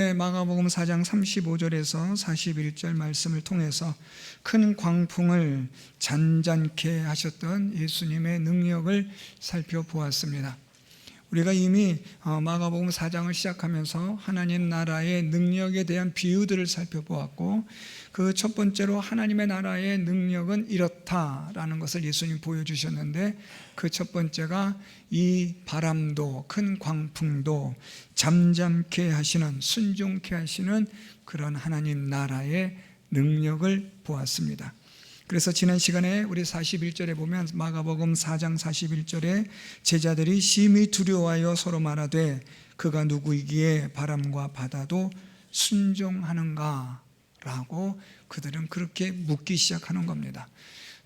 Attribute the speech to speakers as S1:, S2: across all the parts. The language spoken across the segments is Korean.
S1: 네, 마가복음 4장 35절에서 41절 말씀을 통해서 큰 광풍을 잔잔케 하셨던 예수님의 능력을 살펴보았습니다. 우리가 이미 어, 마가복음 4장을 시작하면서 하나님 나라의 능력에 대한 비유들을 살펴보았고 그 첫 번째로 하나님의 나라의 능력은 이렇다라는 것을 예수님 보여주셨는데 그 첫 번째가 이 바람도 큰 광풍도 잠잠케 하시는 순종케 하시는 그런 하나님 나라의 능력을 보았습니다. 그래서 지난 시간에 우리 41절에 보면 마가복음 4장 41절에 제자들이 심히 두려워하여 서로 말하되 그가 누구이기에 바람과 바다도 순종하는가 라고 그들은 그렇게 묻기 시작하는 겁니다.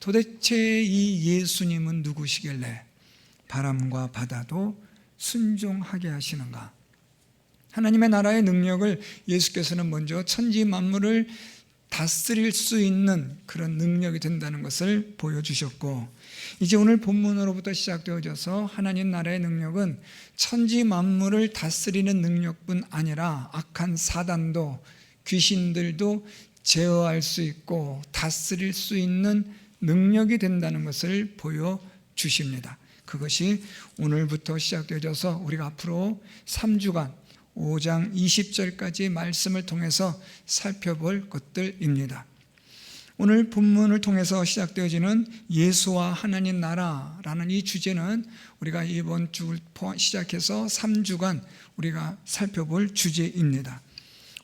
S1: 도대체 이 예수님은 누구시길래 바람과 바다도 순종하게 하시는가? 하나님의 나라의 능력을 예수께서는 먼저 천지 만물을 다스릴 수 있는 그런 능력이 된다는 것을 보여주셨고 이제 오늘 본문으로부터 시작되어져서 하나님 나라의 능력은 천지 만물을 다스리는 능력뿐 아니라 악한 사단도 귀신들도 제어할 수 있고 다스릴 수 있는 능력이 된다는 것을 보여주십니다. 그것이 오늘부터 시작되어져서 우리가 앞으로 3주간 5장 20절까지 말씀을 통해서 살펴볼 것들입니다. 오늘 본문을 통해서 시작되어지는 예수와 하나님 나라라는 이 주제는 우리가 이번 주 시작해서 3주간 우리가 살펴볼 주제입니다.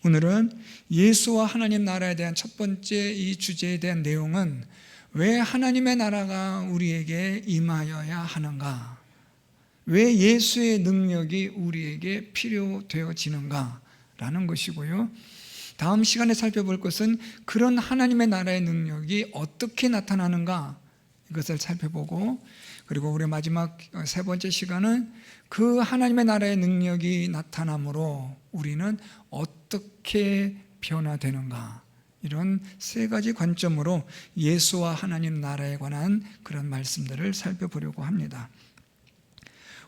S1: 오늘은 예수와 하나님 나라에 대한 첫 번째 이 주제에 대한 내용은 왜 하나님의 나라가 우리에게 임하여야 하는가? 왜 예수의 능력이 우리에게 필요되어지는가? 라는 것이고요. 다음 시간에 살펴볼 것은 그런 하나님의 나라의 능력이 어떻게 나타나는가? 이것을 살펴보고 그리고 우리 마지막 세 번째 시간은 그 하나님의 나라의 능력이 나타남으로 우리는 어떻게 변화되는가? 이런 세 가지 관점으로 예수와 하나님 나라에 관한 그런 말씀들을 살펴보려고 합니다.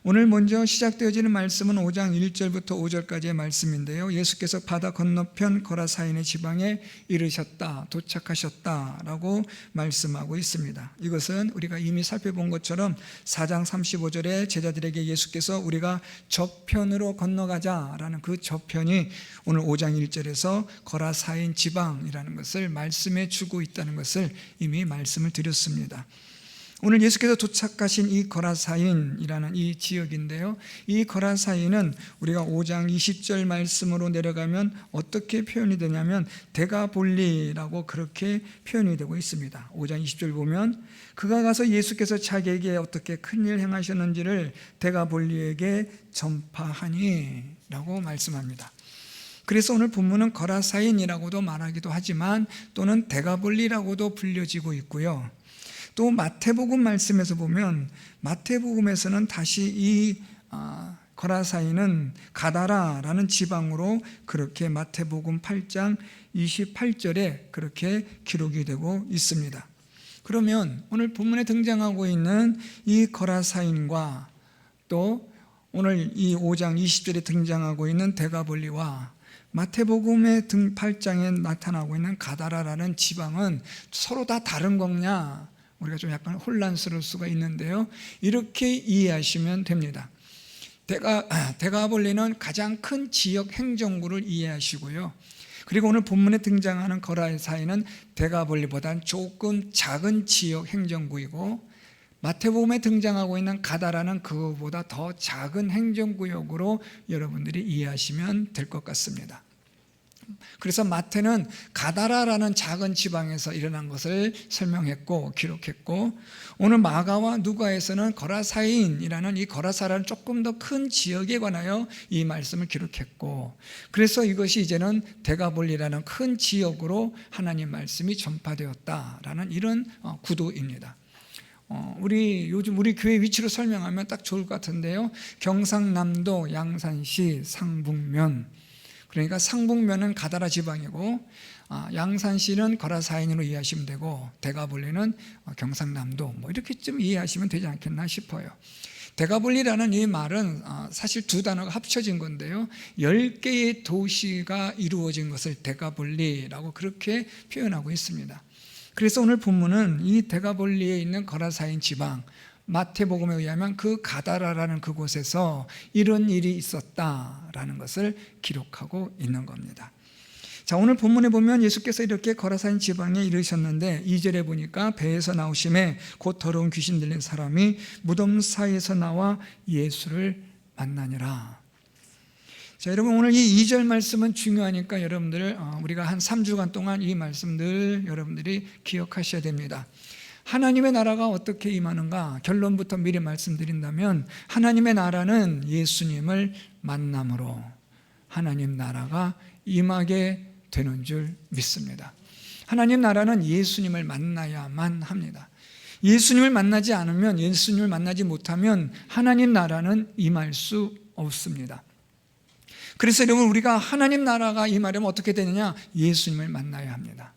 S1: 오늘 먼저 시작되어지는 말씀은 5장 1절부터 5절까지의 말씀인데요. 예수께서 바다 건너편 거라사인의 지방에 이르셨다, 도착하셨다라고 말씀하고 있습니다. 이것은 우리가 이미 살펴본 것처럼 4장 35절에 제자들에게 예수께서 우리가 저편으로 건너가자라는 그 저편이 오늘 5장 1절에서 거라사인 지방이라는 것을 말씀해 주고 있다는 것을 이미 말씀을 드렸습니다. 오늘 예수께서 도착하신 이 거라사인이라는 이 지역인데요. 이 거라사인은 우리가 5장 20절 말씀으로 내려가면 어떻게 표현이 되냐면 대가볼리라고 그렇게 표현이 되고 있습니다. 5장 20절 보면 그가 가서 예수께서 자기에게 어떻게 큰일 행하셨는지를 대가볼리에게 전파하니 라고 말씀합니다. 그래서 오늘 본문은 거라사인이라고도 말하기도 하지만 또는 대가볼리라고도 불려지고 있고요. 또 마태복음 말씀에서 보면 마태복음에서는 다시 이 아, 거라사이는 가다라라는 지방으로 그렇게 마태복음 8장 28절에 그렇게 기록이 되고 있습니다. 그러면 오늘 본문에 등장하고 있는 이 거라사인과 또 오늘 이 5장 20절에 등장하고 있는 대가볼리와 마태복음의 등 8장에 나타나고 있는 가다라라는 지방은 서로 다 다른 거냐? 우리가 좀 약간 혼란스러울 수가 있는데요. 이렇게 이해하시면 됩니다. 대가, 대가볼리는 가장 큰 지역 행정구를 이해하시고요. 그리고 오늘 본문에 등장하는 거라의 사이는 대가볼리보단 조금 작은 지역 행정구이고 마태복음에 등장하고 있는 가다라는 그보다 더 작은 행정구역으로 여러분들이 이해하시면 될 것 같습니다. 그래서 마태는 가다라라는 작은 지방에서 일어난 것을 설명했고 기록했고 오늘 마가와 누가에서는 거라사인이라는 이 거라사라는 조금 더 큰 지역에 관하여 이 말씀을 기록했고 그래서 이것이 이제는 대가볼리라는 큰 지역으로 하나님 말씀이 전파되었다라는 이런 어, 구도입니다. 어, 우리 요즘 우리 교회 위치로 설명하면 딱 좋을 것 같은데요. 경상남도 양산시 상북면 그러니까 상북면은 가다라 지방이고 아, 양산시는 거라사인으로 이해하시면 되고 대가볼리는 어, 경상남도 뭐 이렇게쯤 이해하시면 되지 않겠나 싶어요. 데가볼리라는 이 말은 아, 사실 두 단어가 합쳐진 건데요. 열 개의 도시가 이루어진 것을 데가볼리라고 그렇게 표현하고 있습니다. 그래서 오늘 본문은 이 데가볼리에 있는 거라사인 지방 마태복음에 의하면 그 가다라라는 그곳에서 이런 일이 있었다라는 것을 기록하고 있는 겁니다. 자, 오늘 본문에 보면 예수께서 이렇게 거라사인 지방에 이르셨는데 2절에 보니까 배에서 나오심에 곧 더러운 귀신 들린 사람이 무덤 사이에서 나와 예수를 만나니라. 자, 여러분 오늘 이 2절 말씀은 중요하니까 여러분들 어, 우리가 한 3주간 동안 이 말씀들 여러분들이 기억하셔야 됩니다. 하나님의 나라가 어떻게 임하는가 결론부터 미리 말씀드린다면 하나님의 나라는 예수님을 만남으로 하나님 나라가 임하게 되는 줄 믿습니다. 하나님 나라는 예수님을 만나야만 합니다. 예수님을 만나지 않으면 예수님을 만나지 못하면 하나님 나라는 임할 수 없습니다. 그래서 여러분 우리가 하나님 나라가 임하려면 어떻게 되느냐? 예수님을 만나야 합니다.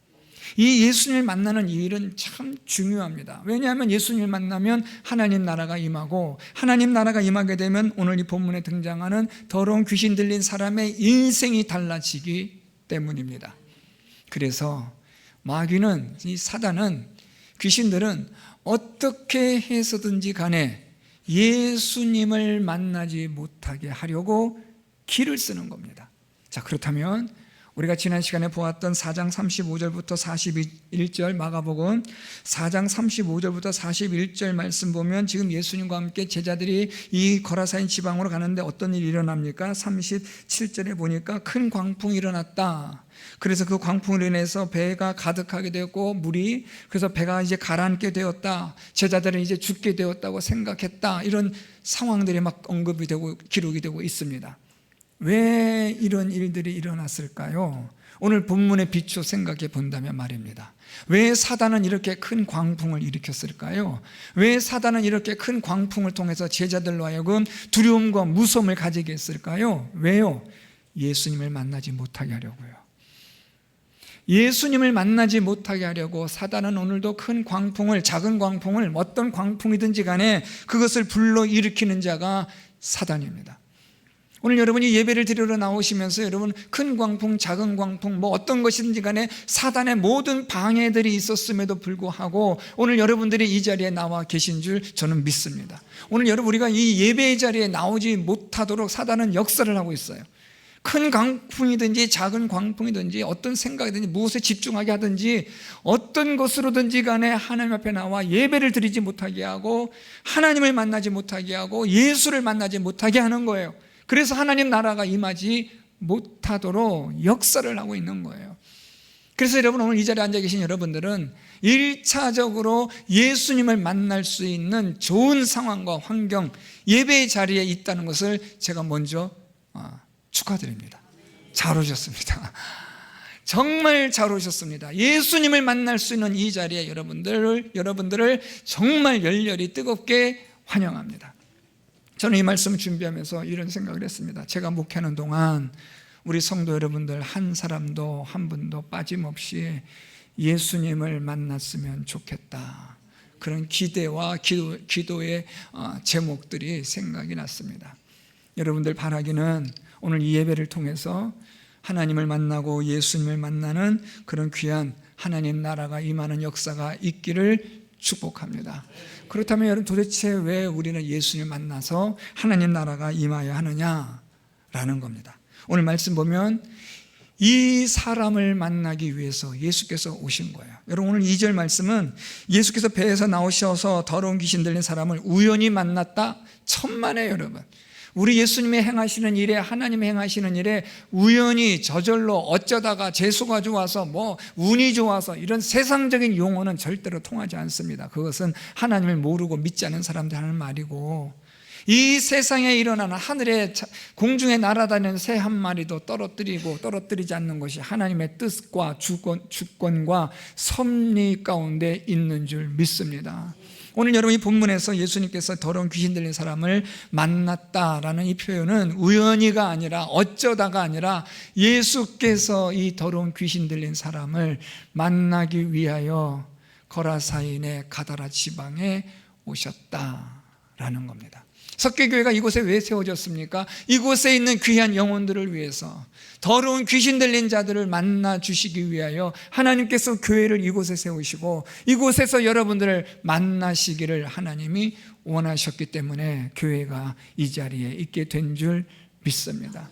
S1: 이 예수님을 만나는 이 일은 참 중요합니다. 왜냐하면 예수님을 만나면 하나님 나라가 임하고 하나님 나라가 임하게 되면 오늘 이 본문에 등장하는 더러운 귀신 들린 사람의 인생이 달라지기 때문입니다. 그래서 마귀는 이 사단은 귀신들은 어떻게 해서든지 간에 예수님을 만나지 못하게 하려고 길을 쓰는 겁니다. 자, 그렇다면 우리가 지난 시간에 보았던 4장 35절부터 41절 마가복음 4장 35절부터 41절 말씀 보면 지금 예수님과 함께 제자들이 이 거라사인 지방으로 가는데 어떤 일이 일어납니까? 37절에 보니까 큰 광풍이 일어났다. 그래서 그 광풍으로 인해서 배가 가득하게 되었고 물이 그래서 배가 이제 가라앉게 되었다. 제자들은 이제 죽게 되었다고 생각했다. 이런 상황들이 막 언급이 되고 기록이 되고 있습니다. 왜 이런 일들이 일어났을까요? 오늘 본문의 비추 생각해 본다면 말입니다. 왜 사단은 이렇게 큰 광풍을 일으켰을까요? 왜 사단은 이렇게 큰 광풍을 통해서 제자들로 하여금 두려움과 무서움을 가지게 했을까요? 왜요? 예수님을 만나지 못하게 하려고요. 예수님을 만나지 못하게 하려고 사단은 오늘도 큰 광풍을, 작은 광풍을, 어떤 광풍이든지 간에 그것을 불러 일으키는 자가 사단입니다. 오늘 여러분이 예배를 드리러 나오시면서 여러분 큰 광풍, 작은 광풍, 뭐 어떤 것이든지 간에 사단의 모든 방해들이 있었음에도 불구하고 오늘 여러분들이 이 자리에 나와 계신 줄 저는 믿습니다. 오늘 여러분 우리가 이 예배의 자리에 나오지 못하도록 사단은 역사를 하고 있어요. 큰 광풍이든지 작은 광풍이든지 어떤 생각이든지 무엇에 집중하게 하든지 어떤 것으로든지 간에 하나님 앞에 나와 예배를 드리지 못하게 하고 하나님을 만나지 못하게 하고 예수를 만나지 못하게 하는 거예요. 그래서 하나님 나라가 임하지 못하도록 역사를 하고 있는 거예요. 그래서 여러분 오늘 이 자리에 앉아 계신 여러분들은 1차적으로 예수님을 만날 수 있는 좋은 상황과 환경, 예배의 자리에 있다는 것을 제가 먼저 어, 축하드립니다. 잘 오셨습니다. 정말 잘 오셨습니다. 예수님을 만날 수 있는 이 자리에 여러분들을, 여러분들을 정말 열렬히 뜨겁게 환영합니다. 저는 이 말씀을 준비하면서 이런 생각을 했습니다. 제가 목회하는 동안 우리 성도 여러분들 한 사람도 한 분도 빠짐없이 예수님을 만났으면 좋겠다. 그런 기대와 기도, 의 어, 제목들이 생각이 났습니다. 여러분들 바라기는 오늘 이 예배를 통해서 하나님을 만나고 예수님을 만나는 그런 귀한 하나님 나라가 임하는 역사가 있기를 축복합니다. 그렇다면 여러분 도대체 왜 우리는 예수님을 만나서 하나님 나라가 임하여 하느냐라는 겁니다. 오늘 말씀 보면 이 사람을 만나기 위해서 예수께서 오신 거예요. 여러분 오늘 2절 말씀은 예수께서 배에서 나오셔서 더러운 귀신 들린 사람을 우연히 만났다. 천만에 여러분. 우리 예수님의 행하시는 일에 하나님의 행하시는 일에 우연히 저절로 어쩌다가 재수가 좋아서 뭐 운이 좋아서 이런 세상적인 용어는 절대로 통하지 않습니다. 그것은 하나님을 모르고 믿지 않는 사람들 하는 말이고 이 세상에 일어나는 하늘에 공중에 날아다니는 새 한 마리도 떨어뜨리고 떨어뜨리지 않는 것이 하나님의 뜻과 주권, 주권과 섭리 가운데 있는 줄 믿습니다. 오늘 여러분 이 본문에서 예수님께서 더러운 귀신 들린 사람을 만났다라는 이 표현은 우연히가 아니라 어쩌다가 아니라 예수께서 이 더러운 귀신 들린 사람을 만나기 위하여 거라사인의 가다라 지방에 오셨다라는 겁니다. 석계교회가 이곳에 왜 세워졌습니까? 이곳에 있는 귀한 영혼들을 위해서 더러운 귀신 들린 자들을 만나 주시기 위하여 하나님께서 교회를 이곳에 세우시고 이곳에서 여러분들을 만나시기를 하나님이 원하셨기 때문에 교회가 이 자리에 있게 된 줄 믿습니다.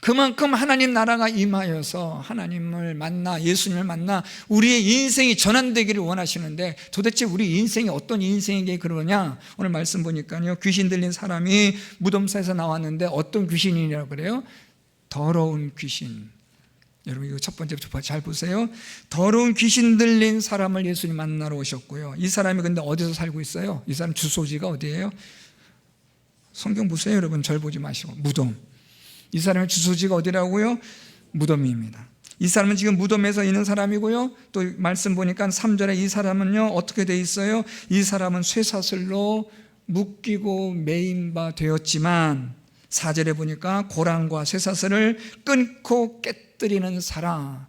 S1: 그만큼 하나님 나라가 임하여서 하나님을 만나 예수님을 만나 우리의 인생이 전환되기를 원하시는데 도대체 우리 인생이 어떤 인생이게 그러냐 오늘 말씀 보니까요 귀신 들린 사람이 무덤사에서 나왔는데 어떤 귀신이라고 그래요? 더러운 귀신 여러분 이거 첫 번째부터 잘 보세요 더러운 귀신 들린 사람을 예수님 만나러 오셨고요 이 사람이 근데 어디서 살고 있어요? 이 사람 주소지가 어디예요? 성경 보세요 여러분 절 보지 마시고 무덤 이 사람의 주소지가 어디라고요? 무덤입니다. 이 사람은 지금 무덤에서 있는 사람이고요. 또 말씀 보니까 3절에 이 사람은요, 어떻게 돼 있어요? 이 사람은 쇠사슬로 묶이고 매인 바 되었지만 4절에 보니까 고랑과 쇠사슬을 끊고 깨뜨리는 사람이라고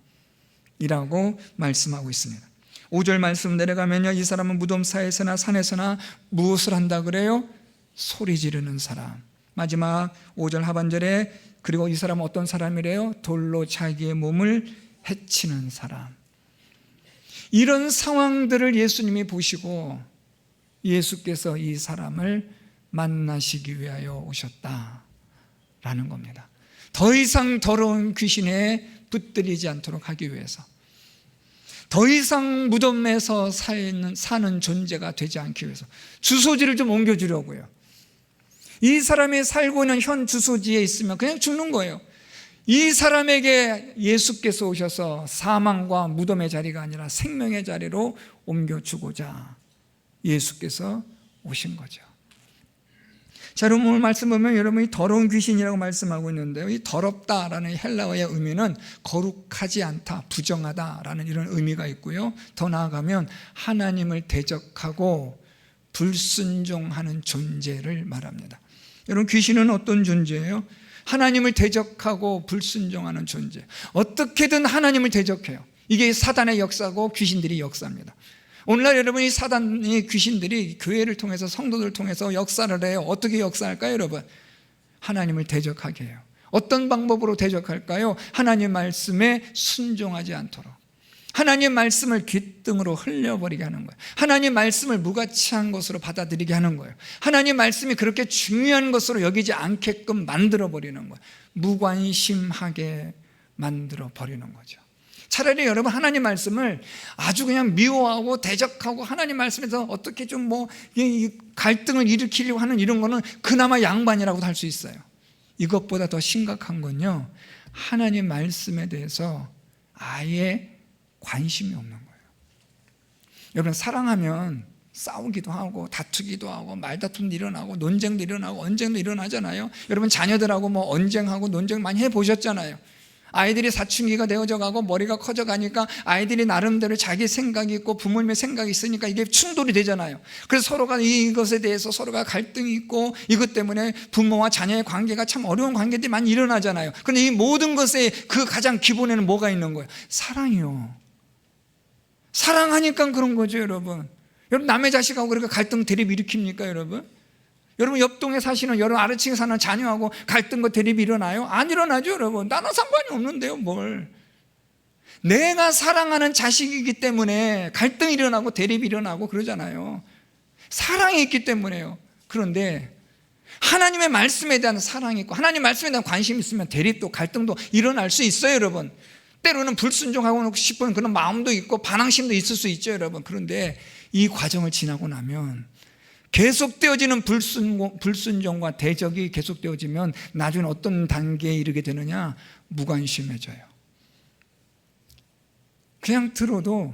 S1: 말씀하고 있습니다. 5절 말씀 내려가면요, 이 사람은 무덤사에서나 산에서나 무엇을 한다 그래요? 소리 지르는 사람. 마지막 5절 하반절에 그리고 이 사람은 어떤 사람이래요? 돌로 자기의 몸을 해치는 사람. 이런 상황들을 예수님이 보시고 예수께서 이 사람을 만나시기 위하여 오셨다 라는 겁니다. 더 이상 더러운 귀신에 붙들리지 않도록 하기 위해서. 더 이상 무덤에서 사는, 존재가 되지 않기 위해서. 주소지를 좀 옮겨주려고요. 이 사람이 살고 있는 현 주소지에 있으면 그냥 죽는 거예요. 이 사람에게 예수께서 오셔서 사망과 무덤의 자리가 아니라 생명의 자리로 옮겨주고자 예수께서 오신 거죠. 자, 여러분 오늘 말씀 보면 여러분이 더러운 귀신이라고 말씀하고 있는데요. 이 더럽다라는 헬라어의 의미는 거룩하지 않다, 부정하다라는 이런 의미가 있고요. 더 나아가면 하나님을 대적하고 불순종하는 존재를 말합니다. 여러분 귀신은 어떤 존재예요? 하나님을 대적하고 불순종하는 존재. 어떻게든 하나님을 대적해요. 이게 사단의 역사고 귀신들이 역사입니다. 오늘날 여러분이 사단이 귀신들이 교회를 통해서 성도들을 통해서 역사를 해요. 어떻게 역사할까요, 여러분? 하나님을 대적하게 해요. 어떤 방법으로 대적할까요? 하나님 말씀에 순종하지 않도록. 하나님 말씀을 귓등으로 흘려버리게 하는 거예요. 하나님 말씀을 무가치한 것으로 받아들이게 하는 거예요. 하나님 말씀이 그렇게 중요한 것으로 여기지 않게끔 만들어 버리는 거예요. 무관심하게 만들어 버리는 거죠. 차라리 여러분 하나님 말씀을 아주 그냥 미워하고 대적하고 하나님 말씀에서 어떻게 좀 뭐 갈등을 일으키려고 하는 이런 거는 그나마 양반이라고도 할 수 있어요. 이것보다 더 심각한 건요. 하나님 말씀에 대해서 아예 관심이 없는 거예요. 여러분 사랑하면 싸우기도 하고 다투기도 하고 말다툼도 일어나고 논쟁도 일어나고 언쟁도 일어나잖아요. 여러분 자녀들하고 뭐 언쟁하고 논쟁 많이 해 보셨잖아요. 아이들이 사춘기가 되어져 가고 머리가 커져 가니까 아이들이 나름대로 자기 생각이 있고 부모님의 생각이 있으니까 이게 충돌이 되잖아요. 그래서 서로가 이것에 대해서 서로가 갈등이 있고 이것 때문에 부모와 자녀의 관계가 참 어려운 관계들이 많이 일어나잖아요. 그런데 이 모든 것의 그 가장 기본에는 뭐가 있는 거예요? 사랑이요. 사랑하니까 그런 거죠, 여러분. 여러분, 남의 자식하고 그렇게 갈등 대립 일으킵니까, 여러분? 여러분, 옆동에 사시는, 여러분, 아래층에 사는 자녀하고 갈등과 대립이 일어나요? 안 일어나죠, 여러분. 나는 상관이 없는데요, 뭘. 내가 사랑하는 자식이기 때문에 갈등이 일어나고 대립이 일어나고 그러잖아요. 사랑이 있기 때문에요. 그런데 하나님의 말씀에 대한 사랑이 있고 하나님 말씀에 대한 관심이 있으면 대립도 갈등도 일어날 수 있어요, 여러분. 때로는 불순종하고 싶은 그런 마음도 있고 반항심도 있을 수 있죠, 여러분. 그런데 이 과정을 지나고 나면 계속되어지는 불순, 불순종과 대적이 계속되어지면 나중에 어떤 단계에 이르게 되느냐? 무관심해져요. 그냥 들어도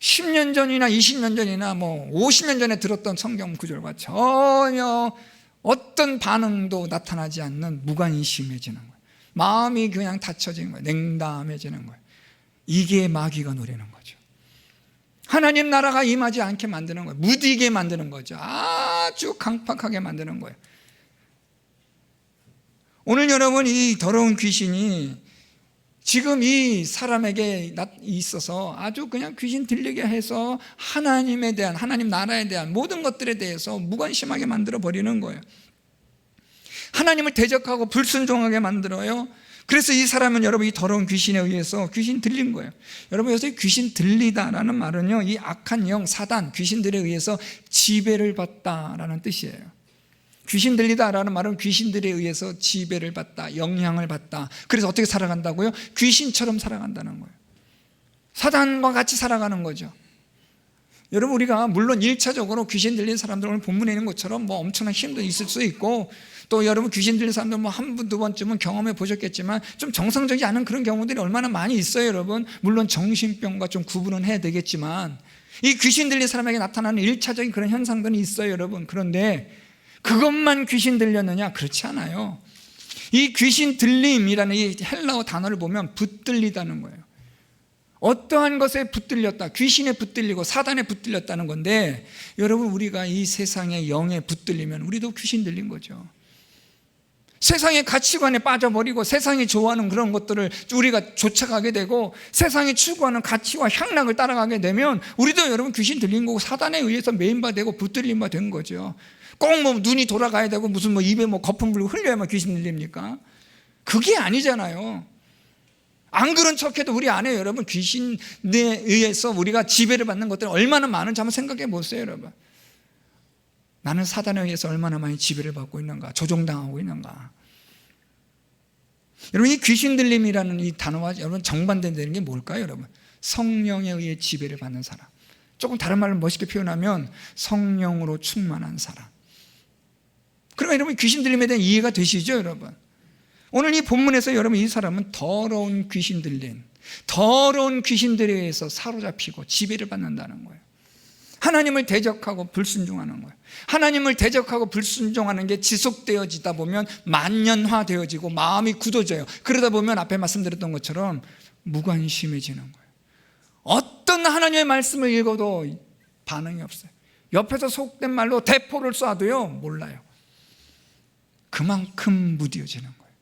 S1: 10년 전이나 20년 전이나 뭐 50년 전에 들었던 성경 구절과 전혀 어떤 반응도 나타나지 않는 무관심해지는 거예요. 마음이 그냥 닫혀지는 거예요. 냉담해지는 거예요. 이게 마귀가 노리는 거죠. 하나님 나라가 임하지 않게 만드는 거예요. 무디게 만드는 거죠. 아주 강팍하게 만드는 거예요. 오늘 여러분 이 더러운 귀신이 지금 이 사람에게 나- 있어서 아주 그냥 귀신 들리게 해서 하나님에 대한 하나님 나라에 대한 모든 것들에 대해서 무관심하게 만들어 버리는 거예요. 하나님을 대적하고 불순종하게 만들어요. 그래서 이 사람은 여러분 이 더러운 귀신에 의해서 귀신 들린 거예요. 여러분 여기서 귀신 들리다라는 말은요, 이 악한 영, 사단, 귀신들에 의해서 지배를 받다라는 뜻이에요. 귀신 들리다라는 말은 귀신들에 의해서 지배를 받다, 영향을 받다. 그래서 어떻게 살아간다고요? 귀신처럼 살아간다는 거예요. 사단과 같이 살아가는 거죠. 여러분 우리가 물론 일차적으로 귀신 들린 사람들 오늘 본문에 있는 것처럼 뭐 엄청난 힘도 있을 수 있고 또 여러분 귀신 들린 사람들 뭐한번두 번쯤은 경험해 보셨겠지만 좀 정상적이지 않은 그런 경우들이 얼마나 많이 있어요 여러분? 물론 정신병과 좀 구분은 해야 되겠지만 이 귀신 들린 사람에게 나타나는 일차적인 그런 현상들은 있어요 여러분. 그런데 그것만 귀신 들렸느냐? 그렇지 않아요. 이 귀신 들림이라는 이 헬라어 단어를 보면 붙들리다는 거예요. 어떠한 것에 붙들렸다. 귀신에 붙들리고 사단에 붙들렸다는 건데 여러분 우리가 이 세상의 영에 붙들리면 우리도 귀신 들린 거죠. 세상의 가치관에 빠져버리고 세상이 좋아하는 그런 것들을 우리가 쫓아가게 되고 세상이 추구하는 가치와 향락을 따라가게 되면 우리도 여러분 귀신 들린 거고 사단에 의해서 메인바 되고 붙들린 바 된 거죠. 꼭 뭐 눈이 돌아가야 되고 무슨 뭐 입에 뭐 거품 불고 흘려야만 귀신 들립니까? 그게 아니잖아요. 안 그런 척해도 우리 안에 여러분 귀신에 의해서 우리가 지배를 받는 것들이 얼마나 많은지 한번 생각해 보세요, 여러분. 나는 사단에 의해서 얼마나 많이 지배를 받고 있는가, 조종당하고 있는가. 여러분 이 귀신 들림이라는 이 단어와 여러분 정반대되는 게 뭘까요, 여러분? 성령에 의해 지배를 받는 사람. 조금 다른 말로 멋있게 표현하면 성령으로 충만한 사람. 그러면 여러분 귀신 들림에 대한 이해가 되시죠, 여러분? 오늘 이 본문에서 여러분 이 사람은 더러운 귀신 들린 더러운 귀신들에 의해서 사로잡히고 지배를 받는다는 거예요. 하나님을 대적하고 불순종하는 거예요. 하나님을 대적하고 불순종하는 게 지속되어지다 보면 만년화 되어지고 마음이 굳어져요. 그러다 보면 앞에 말씀드렸던 것처럼 무관심해지는 거예요. 어떤 하나님의 말씀을 읽어도 반응이 없어요. 옆에서 속된 말로 대포를 쏴도요, 몰라요. 그만큼 무디어지는 거예요.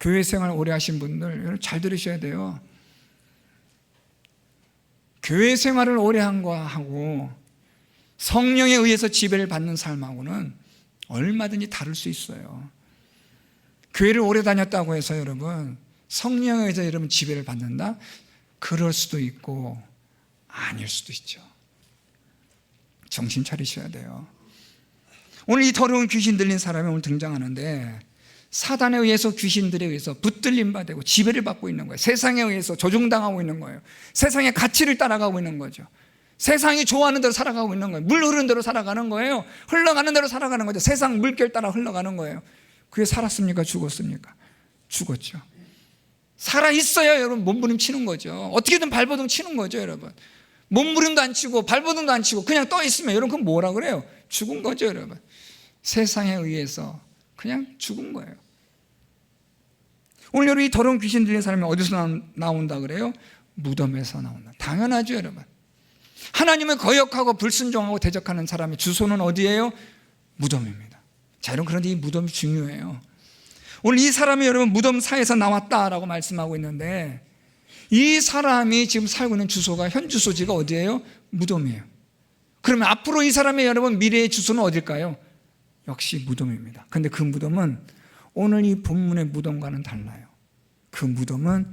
S1: 교회 생활 오래 하신 분들 잘 들으셔야 돼요. 교회 생활을 오래 한 거하고 성령에 의해서 지배를 받는 삶하고는 얼마든지 다를 수 있어요. 교회를 오래 다녔다고 해서 여러분 성령에 의해서 여러분 지배를 받는다? 그럴 수도 있고 아닐 수도 있죠. 정신 차리셔야 돼요. 오늘 이 더러운 귀신 들린 사람이 오늘 등장하는데 사단에 의해서 귀신들에 의해서 붙들림 받고 지배를 받고 있는 거예요. 세상에 의해서 조종당하고 있는 거예요. 세상의 가치를 따라가고 있는 거죠. 세상이 좋아하는 대로 살아가고 있는 거예요. 물 흐르는 대로 살아가는 거예요. 흘러가는 대로 살아가는 거죠. 세상 물결 따라 흘러가는 거예요. 그게 살았습니까? 죽었습니까? 죽었죠. 살아 있어야 여러분 몸부림 치는 거죠. 어떻게든 발버둥 치는 거죠, 여러분. 몸부림도 안 치고 발버둥도 안 치고 그냥 떠 있으면 여러분 그건 뭐라 그래요? 죽은 거죠, 여러분. 세상에 의해서 그냥 죽은 거예요. 오늘 여러분 이 더러운 귀신 들린 사람이 어디서 나온다 그래요? 무덤에서 나온다. 당연하죠, 여러분. 하나님을 거역하고 불순종하고 대적하는 사람의 주소는 어디예요? 무덤입니다. 자, 여러분 그런데 이 무덤이 중요해요. 오늘 이 사람이 여러분 무덤사에서 나왔다라고 말씀하고 있는데 이 사람이 지금 살고 있는 주소가 현 주소지가 어디예요? 무덤이에요. 그러면 앞으로 이 사람의 여러분 미래의 주소는 어딜까요? 역시 무덤입니다. 근데 그 무덤은 오늘 이 본문의 무덤과는 달라요. 그 무덤은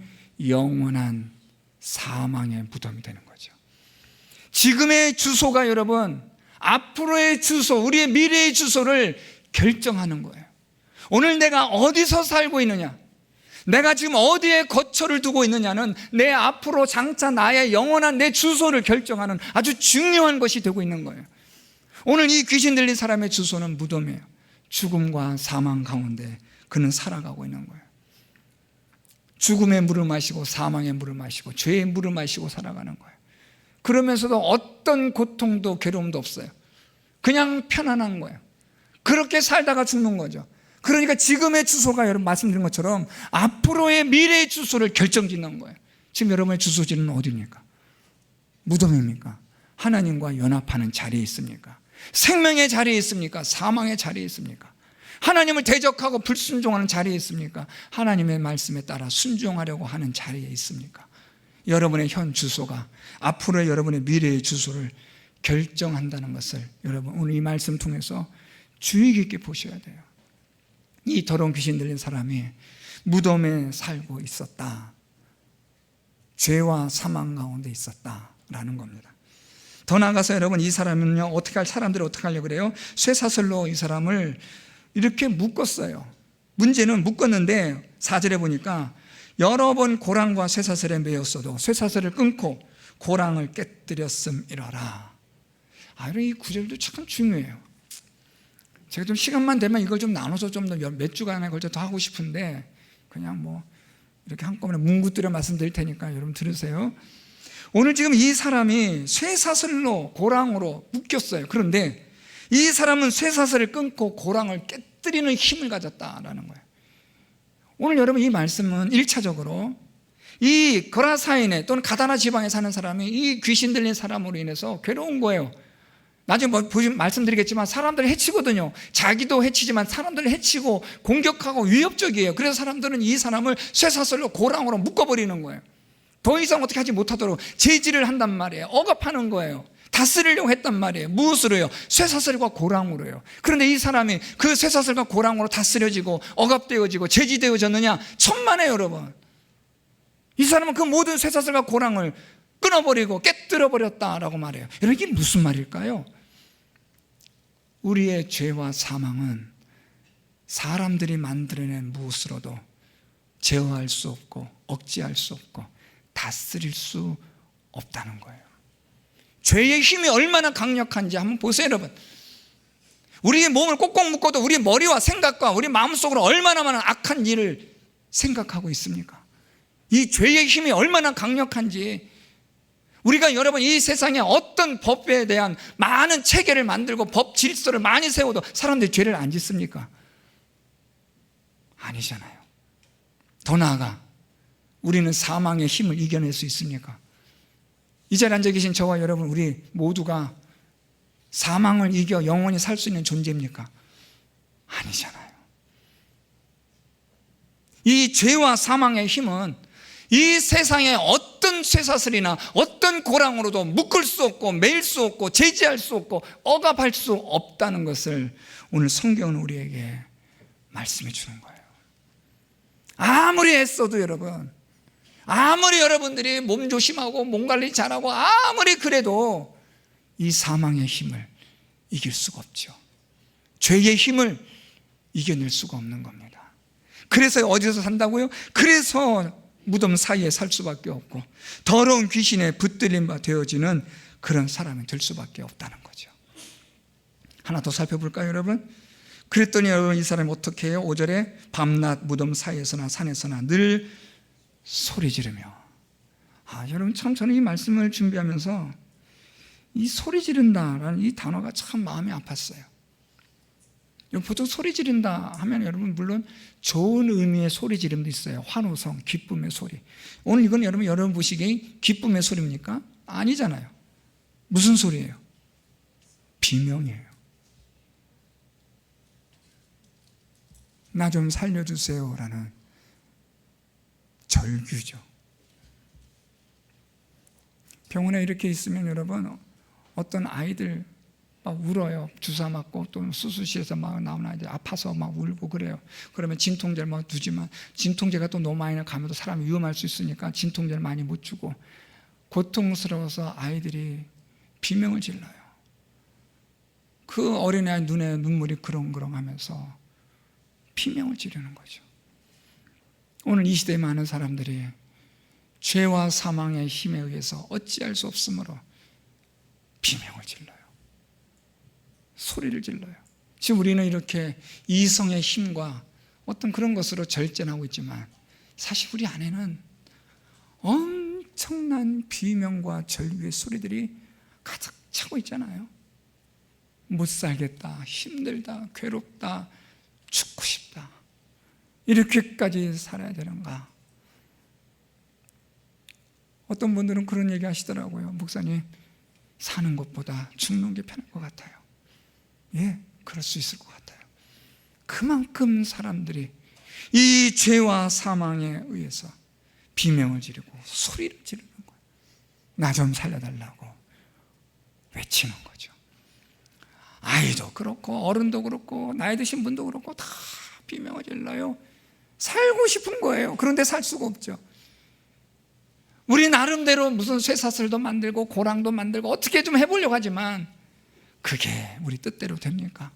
S1: 영원한 사망의 무덤이 되는 거죠. 지금의 주소가 여러분, 앞으로의 주소, 우리의 미래의 주소를 결정하는 거예요. 오늘 내가 어디서 살고 있느냐, 내가 지금 어디에 거처를 두고 있느냐는 내 앞으로 장차 나의 영원한 내 주소를 결정하는 아주 중요한 것이 되고 있는 거예요. 오늘 이 귀신 들린 사람의 주소는 무덤이에요. 죽음과 사망 가운데 그는 살아가고 있는 거예요. 죽음의 물을 마시고 사망의 물을 마시고 죄의 물을 마시고 살아가는 거예요. 그러면서도 어떤 고통도 괴로움도 없어요. 그냥 편안한 거예요. 그렇게 살다가 죽는 거죠. 그러니까 지금의 주소가 여러분 말씀드린 것처럼 앞으로의 미래의 주소를 결정짓는 거예요. 지금 여러분의 주소지는 어디입니까? 무덤입니까? 하나님과 연합하는 자리에 있습니까? 생명의 자리에 있습니까? 사망의 자리에 있습니까? 하나님을 대적하고 불순종하는 자리에 있습니까? 하나님의 말씀에 따라 순종하려고 하는 자리에 있습니까? 여러분의 현 주소가 앞으로의 여러분의 미래의 주소를 결정한다는 것을 여러분 오늘 이 말씀 통해서 주의 깊게 보셔야 돼요. 이 더러운 귀신 들린 사람이 무덤에 살고 있었다. 죄와 사망 가운데 있었다라는 겁니다. 더 나아가서 여러분 이 사람은요 어떻게 할 사람들이 어떻게 하려고 그래요? 쇠사슬로 이 사람을 이렇게 묶었어요. 문제는 묶었는데 사절에 보니까 여러 번 고랑과 쇠사슬에 매였어도 쇠사슬을 끊고 고랑을 깨뜨렸음이러라. 아, 이 구절도 참 중요해요. 제가 좀 시간만 되면 이걸 좀 나눠서 좀더몇 주간에 걸쳐 더 하고 싶은데 그냥 뭐 이렇게 한꺼번에 뭉구뜨려 말씀드릴 테니까 여러분 들으세요. 오늘 지금 이 사람이 쇠사슬로 고랑으로 묶였어요. 그런데 이 사람은 쇠사슬을 끊고 고랑을 깨뜨리는 힘을 가졌다라는 거예요. 오늘 여러분 이 말씀은 1차적으로 이 거라사인에 또는 가다나 지방에 사는 사람이 이 귀신 들린 사람으로 인해서 괴로운 거예요. 나중에 뭐 말씀드리겠지만 사람들을 해치거든요. 자기도 해치지만 사람들을 해치고 공격하고 위협적이에요. 그래서 사람들은 이 사람을 쇠사슬로 고랑으로 묶어버리는 거예요. 더 이상 어떻게 하지 못하도록 제지를 한단 말이에요. 억압하는 거예요. 다스리려고 했단 말이에요. 무엇으로요? 쇠사슬과 고랑으로요. 그런데 이 사람이 그 쇠사슬과 고랑으로 다스려지고 억압되어지고 제지되어졌느냐? 천만에 여러분. 이 사람은 그 모든 쇠사슬과 고랑을 끊어버리고 깨뜨려 버렸다라고 말해요. 여러분 이게 무슨 말일까요? 우리의 죄와 사망은 사람들이 만들어낸 무엇으로도 제어할 수 없고 억제할 수 없고 다스릴 수 없다는 거예요. 죄의 힘이 얼마나 강력한지 한번 보세요, 여러분. 우리의 몸을 꼭꼭 묶어도 우리 머리와 생각과 우리 마음속으로 얼마나 많은 악한 일을 생각하고 있습니까? 이 죄의 힘이 얼마나 강력한지 우리가 여러분 이 세상에 어떤 법에 대한 많은 체계를 만들고 법 질서를 많이 세워도 사람들이 죄를 안 짓습니까? 아니잖아요. 더 나아가 우리는 사망의 힘을 이겨낼 수 있습니까? 이 자리에 앉아 계신 저와 여러분 우리 모두가 사망을 이겨 영원히 살 수 있는 존재입니까? 아니잖아요. 이 죄와 사망의 힘은 이 세상의 어떤 쇠사슬이나 어떤 고랑으로도 묶을 수 없고 매일 수 없고 제지할 수 없고 억압할 수 없다는 것을 오늘 성경은 우리에게 말씀해 주는 거예요. 아무리 애써도 여러분, 아무리 여러분들이 몸 조심하고 몸 관리 잘하고 아무리 그래도 이 사망의 힘을 이길 수가 없죠. 죄의 힘을 이겨낼 수가 없는 겁니다. 그래서 어디서 산다고요? 그래서 무덤 사이에 살 수밖에 없고 더러운 귀신에 붙들린 바 되어지는 그런 사람이 될 수밖에 없다는 거죠. 하나 더 살펴볼까요, 여러분? 그랬더니 여러분 이 사람이 어떻게 해요? 5절에 밤낮 무덤 사이에서나 산에서나 늘 소리 지르며 아, 여러분 참 저는 이 말씀을 준비하면서 이 소리 지른다라는 이 단어가 참 마음이 아팠어요. 보통 소리 지른다 하면 여러분 물론 좋은 의미의 소리 지름도 있어요. 환호성, 기쁨의 소리. 오늘 이건 여러분 여러분 보시기에 기쁨의 소리입니까? 아니잖아요. 무슨 소리예요? 비명이에요. 나 좀 살려주세요라는 절규죠. 병원에 이렇게 있으면 여러분 어떤 아이들 막 울어요. 주사 맞고 또 수술실에서 막 나오는 아이들 아파서 막 울고 그래요. 그러면 진통제를 막 두지만 진통제가 또 너무 많이 가면 사람이 위험할 수 있으니까 진통제를 많이 못 주고 고통스러워서 아이들이 비명을 질러요. 그 어린아이 눈에 눈물이 그렁그렁 하면서 비명을 지르는 거죠. 오늘 이 시대에 많은 사람들이 죄와 사망의 힘에 의해서 어찌할 수 없으므로 비명을 질러요. 소리를 질러요. 지금 우리는 이렇게 이성의 힘과 어떤 그런 것으로 절제하고 있지만 사실 우리 안에는 엄청난 비명과 절규의 소리들이 가득 차고 있잖아요. 못 살겠다, 힘들다, 괴롭다, 죽고 싶다. 이렇게까지 살아야 되는가? 어떤 분들은 그런 얘기 하시더라고요. 목사님, 사는 것보다 죽는 게 편할 것 같아요. 예, 그럴 수 있을 것 같아요. 그만큼 사람들이 이 죄와 사망에 의해서 비명을 지르고 소리를 지르는 거예요. 나 좀 살려달라고 외치는 거죠. 아이도 그렇고 어른도 그렇고 나이 드신 분도 그렇고 다 비명을 질러요. 살고 싶은 거예요. 그런데 살 수가 없죠. 우리 나름대로 무슨 쇠사슬도 만들고 고랑도 만들고 어떻게 좀 해보려고 하지만 그게 우리 뜻대로 됩니까?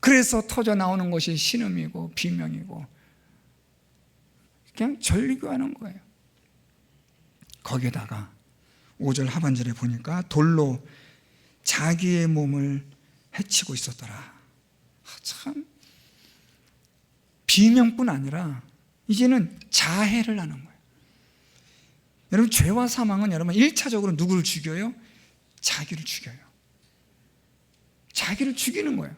S1: 그래서 터져 나오는 것이 신음이고 비명이고 그냥 절규하는 거예요. 거기에다가 5절 하반절에 보니까 돌로 자기의 몸을 해치고 있었더라. 아, 참 비명뿐 아니라 이제는 자해를 하는 거예요. 여러분 죄와 사망은 여러분 1차적으로 누구를 죽여요? 자기를 죽여요. 자기를 죽이는 거예요.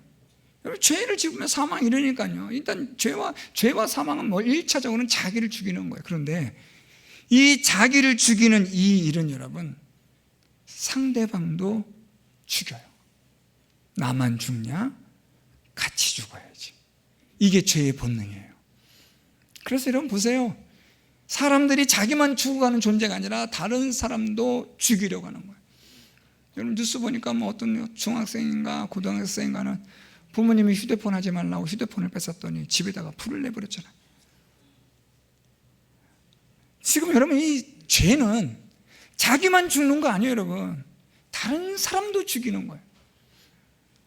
S1: 여러분 죄를 지으면 사망 이러니까요. 일단 죄와 죄와 사망은 뭐 1차적으로는 자기를 죽이는 거예요. 그런데 이 자기를 죽이는 이 일은 여러분 상대방도 죽여요. 나만 죽냐? 같이 죽어야지. 이게 죄의 본능이에요. 그래서 여러분 보세요. 사람들이 자기만 죽어가는 존재가 아니라 다른 사람도 죽이려고 하는 거예요. 여러분 뉴스 보니까 뭐 어떤 중학생인가 고등학생인가는 부모님이 휴대폰 하지 말라고 휴대폰을 뺏었더니 집에다가 불을 내버렸잖아요. 지금 여러분 이 죄는 자기만 죽는 거 아니에요, 여러분. 다른 사람도 죽이는 거예요.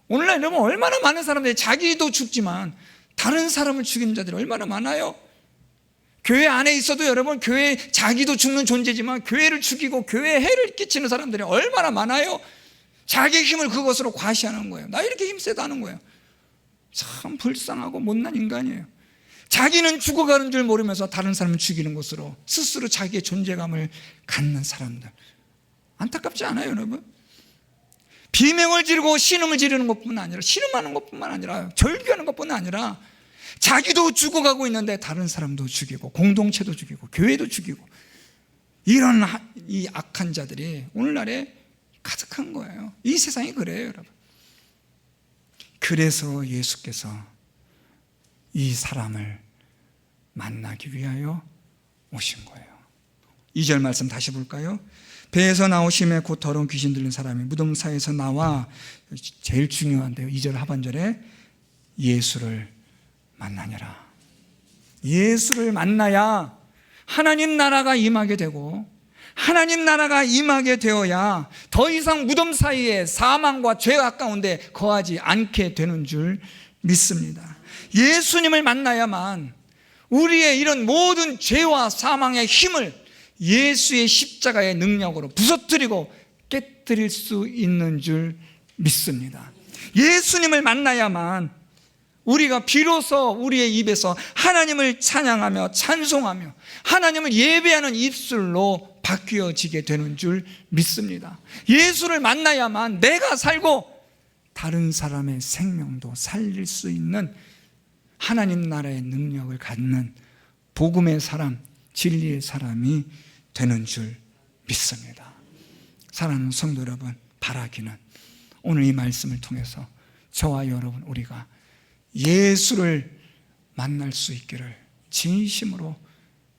S1: 오늘날 여러분 얼마나 많은 사람들이 자기도 죽지만 다른 사람을 죽이는 자들이 얼마나 많아요? 교회 안에 있어도 여러분 교회 자기도 죽는 존재지만 교회를 죽이고 교회에 해를 끼치는 사람들이 얼마나 많아요? 자기 힘을 그것으로 과시하는 거예요. 나 이렇게 힘세다는 거예요. 참 불쌍하고 못난 인간이에요. 자기는 죽어가는 줄 모르면서 다른 사람을 죽이는 것으로 스스로 자기의 존재감을 갖는 사람들. 안타깝지 않아요, 여러분? 비명을 지르고 신음을 지르는 것뿐만 아니라 신음하는 것뿐만 아니라 절규하는 것뿐만 아니라 자기도 죽어가고 있는데 다른 사람도 죽이고 공동체도 죽이고 교회도 죽이고 이런 이 악한 자들이 오늘날에 가득한 거예요. 이 세상이 그래요, 여러분. 그래서 예수께서 이 사람을 만나기 위하여 오신 거예요. 2절 말씀 다시 볼까요? 배에서 나오심에 곧 더러운 귀신 들린 사람이 무덤 사이에서 나와 제일 중요한데요. 2절 하반절에 예수를 만나니라. 예수를 만나야 하나님 나라가 임하게 되고 하나님 나라가 임하게 되어야 더 이상 무덤 사이에 사망과 죄악 가운데 거하지 않게 되는 줄 믿습니다. 예수님을 만나야만 우리의 이런 모든 죄와 사망의 힘을 예수의 십자가의 능력으로 부서뜨리고 깨뜨릴 수 있는 줄 믿습니다. 예수님을 만나야만 우리가 비로소 우리의 입에서 하나님을 찬양하며 찬송하며 하나님을 예배하는 입술로 바뀌어지게 되는 줄 믿습니다. 예수를 만나야만 내가 살고 다른 사람의 생명도 살릴 수 있는 하나님 나라의 능력을 갖는 복음의 사람, 진리의 사람이 되는 줄 믿습니다. 사랑하는 성도 여러분, 바라기는 오늘 이 말씀을 통해서 저와 여러분 우리가 예수를 만날 수 있기를 진심으로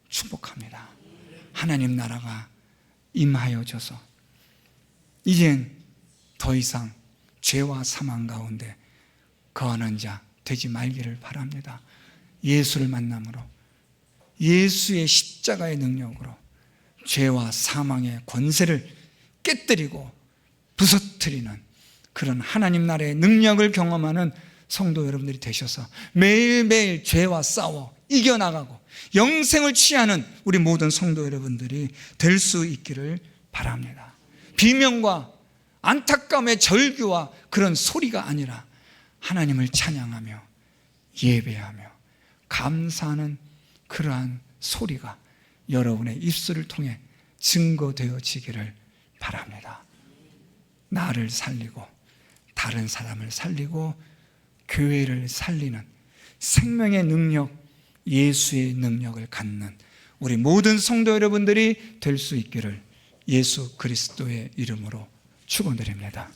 S1: 축복합니다. 하나님 나라가 임하여져서 이젠 더 이상 죄와 사망 가운데 거하는 자 되지 말기를 바랍니다. 예수를 만남으로 예수의 십자가의 능력으로 죄와 사망의 권세를 깨뜨리고 부서뜨리는 그런 하나님 나라의 능력을 경험하는 성도 여러분들이 되셔서 매일매일 죄와 싸워 이겨나가고 영생을 취하는 우리 모든 성도 여러분들이 될 수 있기를 바랍니다. 비명과 안타까움의 절규와 그런 소리가 아니라 하나님을 찬양하며 예배하며 감사하는 그러한 소리가 여러분의 입술을 통해 증거되어지기를 바랍니다. 나를 살리고 다른 사람을 살리고 교회를 살리는 생명의 능력, 예수의 능력을 갖는 우리 모든 성도 여러분들이 될 수 있기를 예수 그리스도의 이름으로 축원드립니다.